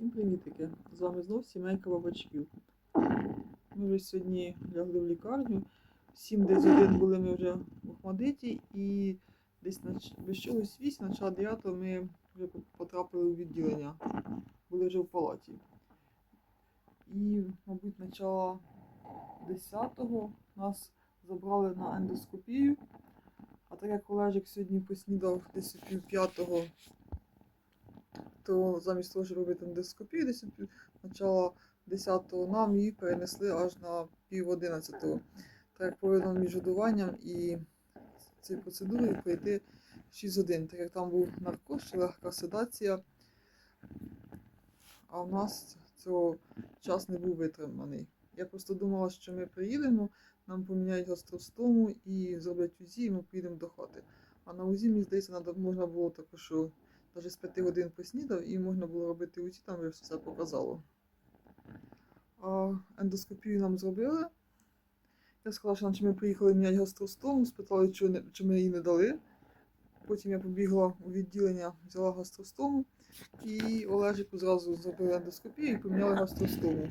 Всім привітики! З вами знов сімейка бабачків. Ми вже сьогодні лягли в лікарню. Сім десь один були ми вже в Охмадиті і десь на чогось 8, начало 9 ми вже потрапили у відділення. Були вже в палаті. І, мабуть, начало 10-го нас забрали на ендоскопію. А так як Олежик сьогодні поснідав десь пів п'ятого, то замість того, щоб робити ендоскопію, десь начало 10-го нам її перенесли аж на пів 11-го. Так як повинно між годуванням і цією процедурою пройти 6 годин, так як там був наркоз чи легка седація, а в нас цього час не був витриманий. Я просто думала, що ми приїдемо, нам поміняють гастростому і зроблять УЗІ, і ми поїдемо до хати. А на УЗІ, мені здається, можна було також, що навіть з 5 годин поснідав, і можна було робити УЗІ, там вже все показало. А ендоскопію нам зробили. Я сказала, що наче ми приїхали міняти гастростому, спитали, чи, чи ми її не дали. Потім я побігла у відділення, взяла гастростому, і Олежику зразу зробили ендоскопію і поміняли гастростому.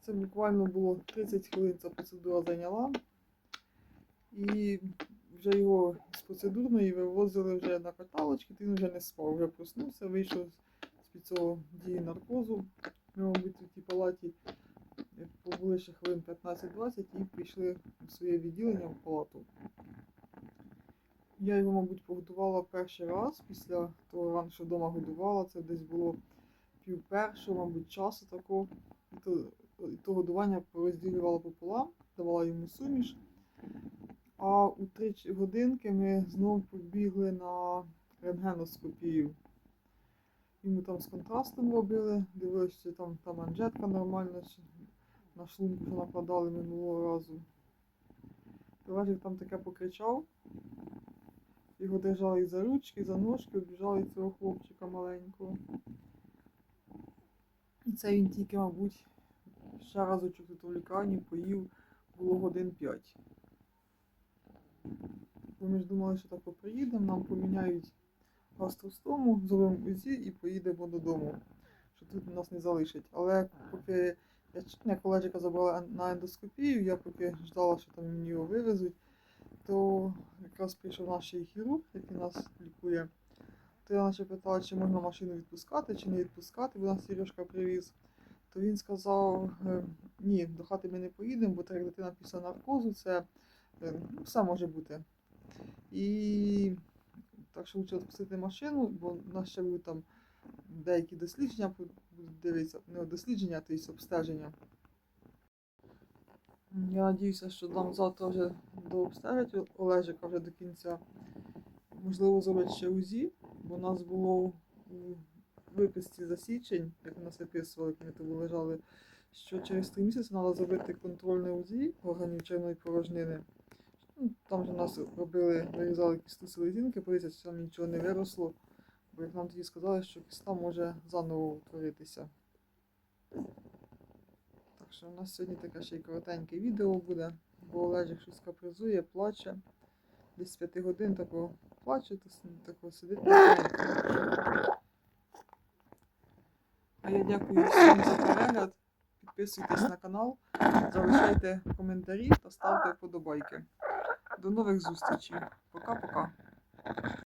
Це буквально було 30 хвилин ця процедура зайняла. І вже його з процедурної вивозили вже на каталочки, він вже не спав, вже проснувся, вийшов з-під цього дії наркозу. Ми, мабуть, у тій палаті е, побули ще хвилин 15-20 і пішли в своє відділення в палату. Я його, мабуть, погодувала перший раз після того ранку, що вдома годувала. Це десь було пів першого, мабуть, часу такого. І то, і то годування порозділювала пополам, давала йому суміш. А у 3 годинки ми знову побігли на рентгеноскопію. Йому там з контрастом робили, дивилися, чи там, там манжетка нормальна, чи на шлунку що накладали минулого разу. Олежик там таке покричав. Його держали і за ручки, і за ножки, обіжали цього хлопчика маленького. І це він тільки, мабуть, ще разочок тут у лікарні поїв, було годин 5. Бо ми ж думали, що так приїдемо, нам поміняють гастростому, зробимо УЗІ і поїдемо додому. Що тут нас не залишать. Але поки я як забрала на ендоскопію, я поки ждала, що там мені його вивезуть, то якраз прийшов наш хірург, який нас лікує. То я наче питала, чи можна машину відпускати, чи не відпускати, бо нас Сережка привіз. То він сказав, е, ні, до хати ми не поїдемо, бо так як дитина після наркозу, це ну, все може бути. І так що лучше відпустити машину, бо нас ще будуть там деякі дослідження, дивитися, не дослідження, а тобто обстеження. Я надіюся, що нам завтра вже дообстежать Олежика вже до кінця. Можливо, зроблять ще УЗІ, бо у нас було у виписці за січень, як нас виписували, як ми тут лежали, що через три місяці треба зробити контрольне УЗІ органів червоної порожнини. Там же нас робили, вирізали кісту селезінки, подивитися, чи там нічого не виросло. Бо як нам тоді сказали, що кіста може заново утворитися. Так що у нас сьогодні таке ще й коротеньке відео буде, бо Олежик щось капризує, плаче. Десь з 5 годин такого плаче, то такого сидить. А я дякую всім за перегляд. Підписуйтесь на канал, залишайте коментарі та ставте вподобайки. До нових зустрічей. Пока-пока.